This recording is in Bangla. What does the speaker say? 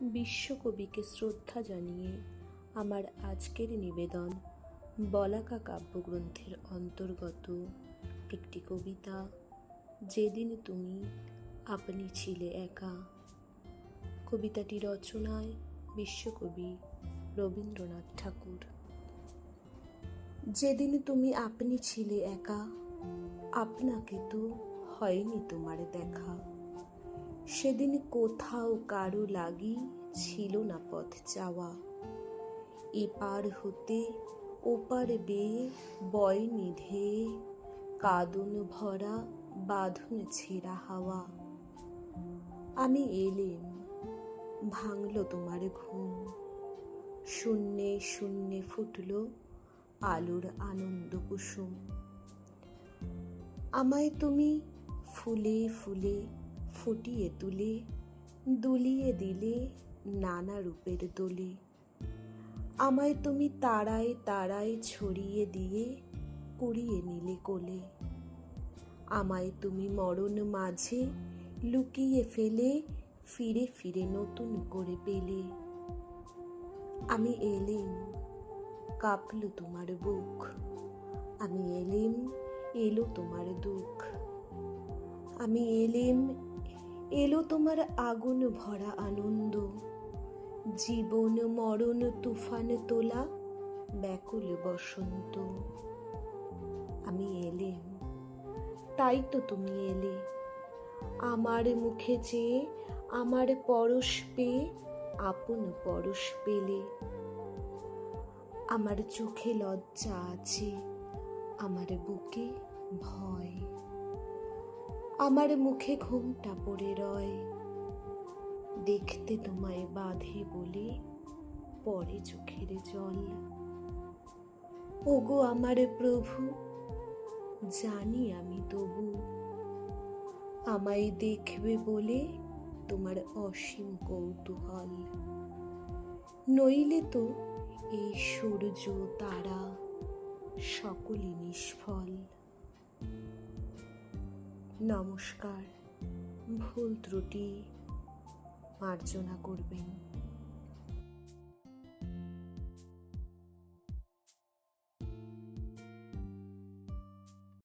বিশ্বকবিকে শ্রদ্ধা জানিয়ে আমার আজকের নিবেদন বলাকা কাব্যগ্রন্থের অন্তর্গত একটি কবিতা, যেদিন তুমি আপনি ছিলে একা। কবিতাটি রচনায় বিশ্বকবি রবীন্দ্রনাথ ঠাকুর। যেদিন তুমি আপনি ছিলে একা, আপনাকে তো হয়নি তোমার দেখা। সেদিন কোথাও কারও লাগি ছিল না পথ চাওয়া। এপার হতে ওপার বেয়ে বয় নিধে, কাদুন ভরা, বাঁধন ছেঁড়া হাওয়া। আমি এলেম, ভাঙল তোমার ঘুম। শূন্যে শূন্যে ফুটল আলোর আনন্দ কুসুম। আমায় তুমি ফুলে ফুলে ফুটিয়ে তুলে, দুলিয়ে দিলে নানা রূপের দোলে। আমায় তুমি তারায় তারায় ছড়িয়ে দিয়ে কুড়িয়ে নিলে কোলে। আমায় তুমি মরণ মাঝে লুকিয়ে ফেলে, ফিরে ফিরে নতুন করে পেলে। আমি এলেম, কাঁপল তোমার বুক। আমি এলেম, এলো তোমার দুঃখ। আমি এলেম এলো তোমার আগুন ভরা আনন্দ। জীবন মরণ তুফান তোলা ব্যাকুল বসন্ত। আমি এলেম, তাই তো তুমি এলে। আমার মুখে চেয়ে, আমার পরশ পেয়ে, আপন পরশ পেলে। আমার চোখে লজ্জা আছে, আমার বুকে ভয়। আমার মুখে ঘুমটা পড়ে রয়। দেখতে তোমায় বাঁধে বলে পরে চোখের জল। ওগো আমার প্রভু, জানি আমি তবু। আমায় দেখবে বলে তোমার অসীম কৌতূহল। নইলে তো এই সূর্য, তারা সকলই নিষ্ফল। নমস্কার। ভুল ত্রুটি মার্জনা করবেন।